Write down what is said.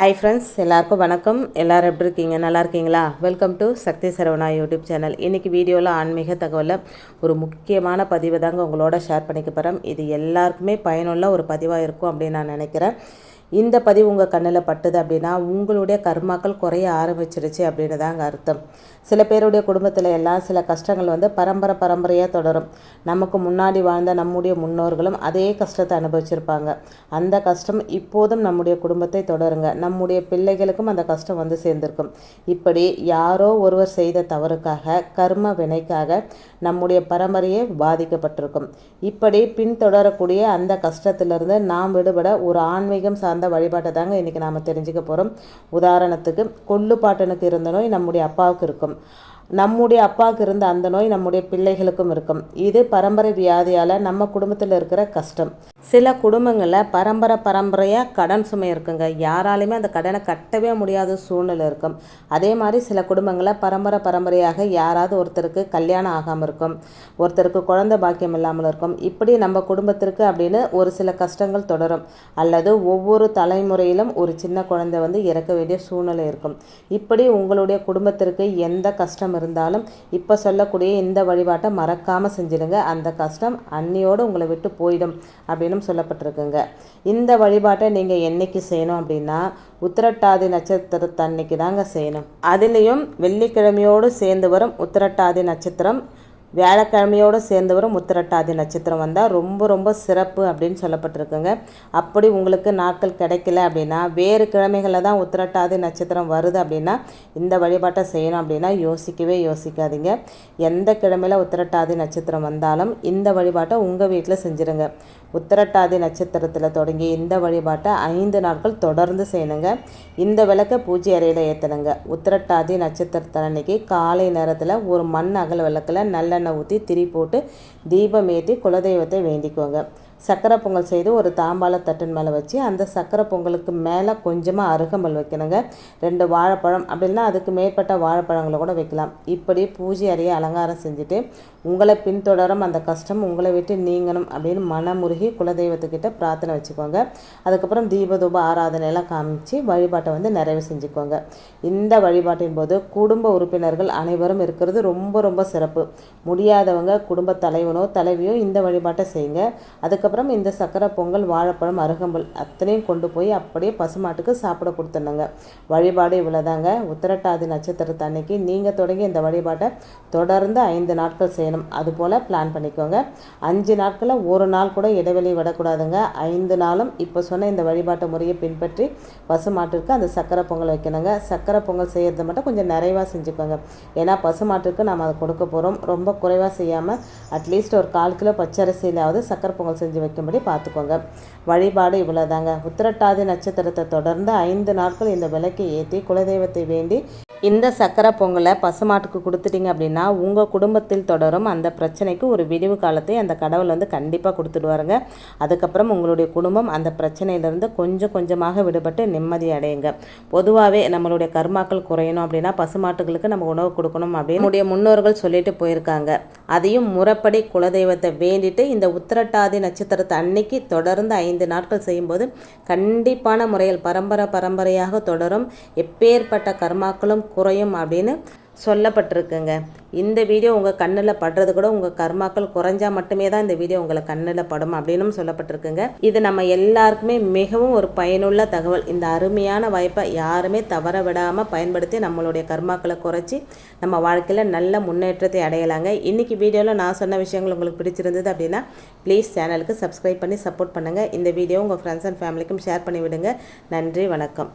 Hi friends எல்லாருக்கும் வணக்கம். எல்லோரும் எப்படி இருக்கீங்க? நல்லா இருக்கீங்களா? Welcome to Sakthi Saravana YouTube channel இன்றைக்கி வீடியோவில் ஆன்மீக தகவலில் ஒரு முக்கியமான பதிவு தாங்க உங்களோட ஷேர் பண்ணிக்க போகிறேன் இது எல்லாருக்குமே பயனுள்ள ஒரு பதிவாக இருக்கும் அப்படின்னு நான் நினைக்கிறேன். இந்த பதிவு உங்கள் கண்ணில் பட்டுது அப்படின்னா உங்களுடைய கர்மாக்கள் குறைய ஆரம்பிச்சிருச்சு அப்படின்னு தாங்க அர்த்தம். சில பேருடைய குடும்பத்தில் எல்லாம் சில கஷ்டங்கள் வந்து பரம்பரை பரம்பரையாக தொடரும். நமக்கு முன்னாடி வாழ்ந்த நம்முடைய முன்னோர்களும் அதே கஷ்டத்தை அனுபவிச்சிருப்பாங்க. அந்த கஷ்டம் இப்போதும் நம்முடைய குடும்பத்தை தொடருங்க. நம்முடைய பிள்ளைகளுக்கும் அந்த கஷ்டம் வந்து சேர்ந்திருக்கும். இப்படி யாரோ ஒருவர் செய்த தவறுக்காக கர்ம வினைக்காக நம்முடைய பரம்பரையே பாதிக்கப்பட்டிருக்கும். இப்படி பின்தொடரக்கூடிய அந்த கஷ்டத்திலிருந்து நாம் விடுபட ஒரு ஆன்மீகம் சார்ந்த சார்ந்த வழிபாட்டை தாங்க இன்றைக்கி நாம் தெரிஞ்சுக்க போகிறோம் உதாரணத்துக்கு கொள்ளுப்பாட்டனுக்கு இருந்த நோய் நம்முடைய அப்பாவுக்கு இருக்கும். நம்முடைய அப்பாவுக்கு இருந்த அந்த நோய் நம்முடைய பிள்ளைகளுக்கும் இருக்கும். இது பரம்பரை வியாதியால் நம்ம குடும்பத்தில் இருக்கிற கஷ்டம். சில குடும்பங்களில் பரம்பரை பரம்பரையாக கடன் சுமை இருக்குங்க. யாராலையுமே அந்த கடனை கட்டவே முடியாத சூழ்நிலை இருக்கும். அதே மாதிரி சில குடும்பங்களில் பரம்பரை பரம்பரையாக யாராவது ஒருத்தருக்கு கல்யாணம் ஆகாமல் இருக்கும். ஒருத்தருக்கு குழந்தை பாக்கியம் இல்லாமல் இருக்கும். இப்படி நம்ம குடும்பத்திற்கு அப்படின்னு ஒரு சில கஷ்டங்கள் தொடரும். அல்லது ஒவ்வொரு தலைமுறையிலும் ஒரு சின்ன குழந்தை வந்து இறக்க வேண்டிய சூழ்நிலை இருக்கும். இப்படி உங்களுடைய குடும்பத்திற்கு எந்த கஷ்டம் இருந்தாலும் இப்போ சொல்லக்கூடிய இந்த வழிபாட்டை மறக்காமல் செஞ்சிடுங்க. அந்த கஷ்டம் அன்னியோடு உங்களை விட்டு போயிடும் அப்படின்னு சொல்லப்பட்டிருக்குங்க. இந்த வழிபாட்டை நீங்கள் என்னைக்கு செய்யணும் அப்படின்னா உத்திரட்டாதி நட்சத்திரத்தன்னைக்கு தாங்க செய்யணும். அதுலேயும் வெள்ளிக்கிழமையோடு சேர்ந்து வரும் உத்திரட்டாதி நட்சத்திரம் வியாழக்கிழமையோடு சேர்ந்து வரும் உத்திரட்டாதி நட்சத்திரம் வந்தால் ரொம்ப ரொம்ப சிறப்பு அப்படின்னு சொல்லப்பட்டிருக்குங்க. அப்படி உங்களுக்கு நாட்கள் கிடைக்கல அப்படின்னா வேறு கிழமைகளில் தான் உத்திரட்டாதி நட்சத்திரம் வருது அப்படின்னா இந்த வழிபாட்டை செய்யணும் அப்படின்னா யோசிக்கவே யோசிக்காதீங்க. எந்த கிழமையில் உத்திரட்டாதி நட்சத்திரம் வந்தாலும் இந்த வழிபாட்டை உங்கள் வீட்டில் செஞ்சுருங்க. உத்தரட்டாதி நட்சத்திரத்தில் தொடங்கி இந்த வழிபாட்டை ஐந்து நாட்கள் தொடர்ந்து செய்யணுங்க. இந்த விளக்கை பூஜை அறையில் ஏற்றணுங்க உத்திரட்டாதி நட்சத்திரத்தன்னைக்கு காலை நேரத்தில் ஒரு மண் அகல் விளக்கில் நல்லெண்ணெய் ஊற்றி திரி போட்டு தீபம் ஏற்றி குலதெய்வத்தை வேண்டிக்குவோங்க சக்கரை பொங்கல் செய்து ஒரு தாம்பால தட்டின் மேலே வச்சு அந்த சக்கரை பொங்கலுக்கு மேலே கொஞ்சமாக அருகம்பல் வைக்கணுங்க. ரெண்டு வாழைப்பழம் அப்படின்னா அதுக்கு மேற்பட்ட வாழைப்பழங்களை கூட வைக்கலாம். இப்படி பூஜை அறையை அலங்காரம் செஞ்சுட்டு உங்களை பின்தொடரும் அந்த கஷ்டம் உங்களை விட்டு நீங்கணும் அப்படின்னு மனமுருகி குலதெய்வத்துக்கிட்ட பிரார்த்தனை வச்சுக்கோங்க. அதுக்கப்புறம் தீபதூப ஆராதனையெல்லாம் காமிச்சு வழிபாட்டை வந்து நிறைவு செஞ்சுக்கோங்க. இந்த வழிபாட்டின் போது குடும்ப உறுப்பினர்கள் அனைவரும் இருக்கிறது ரொம்ப ரொம்ப சிறப்பு. முடியாதவங்க குடும்ப தலைவனோ தலைவியோ இந்த வழிபாட்டை செய்யுங்க. அதுக்கு அதுக்கப்புறம் இந்த சக்கரை பொங்கல் வாழைப்பழம் அருகம்புல் அத்தனையும் கொண்டு போய் அப்படியே பசுமாட்டுக்கு சாப்பிட கொடுத்துருங்க வழிபாடு இவ்வளோதாங்க உத்திரட்டாதி நட்சத்திரத்து அன்னைக்கு நீங்கள் தொடங்கி இந்த வழிபாட்டை தொடர்ந்து ஐந்து நாட்கள் செய்யணும். அதுபோல் பிளான் பண்ணிக்கோங்க. அஞ்சு நாட்களில் ஒரு நாள் கூட இடைவெளி விடக்கூடாதுங்க. ஐந்து நாளும் இப்போ சொன்ன இந்த வழிபாட்டு முறையை பின்பற்றி பசுமாட்டிற்கு அந்த சக்கரை பொங்கல் வைக்கணுங்க. சக்கரை பொங்கல் செய்கிறது மட்டும் கொஞ்சம் நிறைவாக செஞ்சுக்கோங்க. ஏன்னா பசுமாட்டிற்கு நாம் அதை கொடுக்க போகிறோம் ரொம்ப குறைவாக செய்யாமல் அட்லீஸ்ட் ஒரு கால் கிலோ பச்சரிசியிலாவது சக்கரை பொங்கல் செஞ்சு வைக்கும்படி பார்த்துக்கோங்க. வழிபாடு இவ்வளோதாங்க உத்திரட்டாதி நட்சத்திரத்தை தொடர்ந்து ஐந்து நாட்கள் இந்த விளக்கை ஏற்றி குலதெய்வத்தை வேண்டி இந்த சக்கரை பொங்கலை பசுமாட்டுக்கு கொடுத்துட்டிங்க அப்படின்னா உங்கள் குடும்பத்தில் தொடரும் அந்த பிரச்சனைக்கு ஒரு விடிவு காலத்தை அந்த கடவுள் வந்து கண்டிப்பாக கொடுத்துடுவாருங்க. அதுக்கப்புறம் உங்களுடைய குடும்பம் அந்த பிரச்சனையிலேருந்து கொஞ்சம் கொஞ்சமாக விடுபட்டு நிம்மதி அடையுங்க. பொதுவாகவே நம்மளுடைய கர்மாக்கள் குறையணும் அப்படின்னா பசுமாட்டுகளுக்கு நம்ம உணவு கொடுக்கணும் அப்படின்னு நம்முடைய முன்னோர்கள் சொல்லிட்டு போயிருக்காங்க. அதையும் முறைப்படி குலதெய்வத்தை வேண்டிட்டு இந்த உத்திரட்டாதி நட்சத்திரத்தை அன்னைக்கு தொடர்ந்து ஐந்து நாட்கள் செய்யும்போது கண்டிப்பான முறையில் பரம்பரை பரம்பரையாக தொடரும். எப்பேற்பட்ட கர்மாக்களும் குறையும் அப்படின்னு சொல்லப்பட்டிருக்குங்க. இந்த வீடியோ உங்கள் கண்ணில் படுறது கூட உங்கள் கர்மாக்கள் குறைஞ்சா மட்டுமே தான் இந்த வீடியோ உங்களை கண்ணில் படும் அப்படின்னும் சொல்லப்பட்டிருக்குங்க. இது நம்ம எல்லாருக்குமே மிகவும் ஒரு பயனுள்ள தகவல். இந்த அருமையான வாய்ப்பை யாருமே தவற விடாமல் பயன்படுத்தி நம்மளுடைய கர்மாக்களை குறைச்சி நம்ம வாழ்க்கையில் நல்ல முன்னேற்றத்தை அடையலாங்க. இன்றைக்கி வீடியோவில் நான் சொன்ன விஷயங்கள் உங்களுக்கு பிடிச்சிருந்தது அப்படின்னா ப்ளீஸ் சேனலுக்கு சப்ஸ்கிரைப் பண்ணி சப்போர்ட் பண்ணுங்கள் இந்த வீடியோ உங்கள் ஃப்ரெண்ட்ஸ் அண்ட் ஃபேமிலிக்கும் ஷேர் பண்ணி விடுங்க. நன்றி வணக்கம்.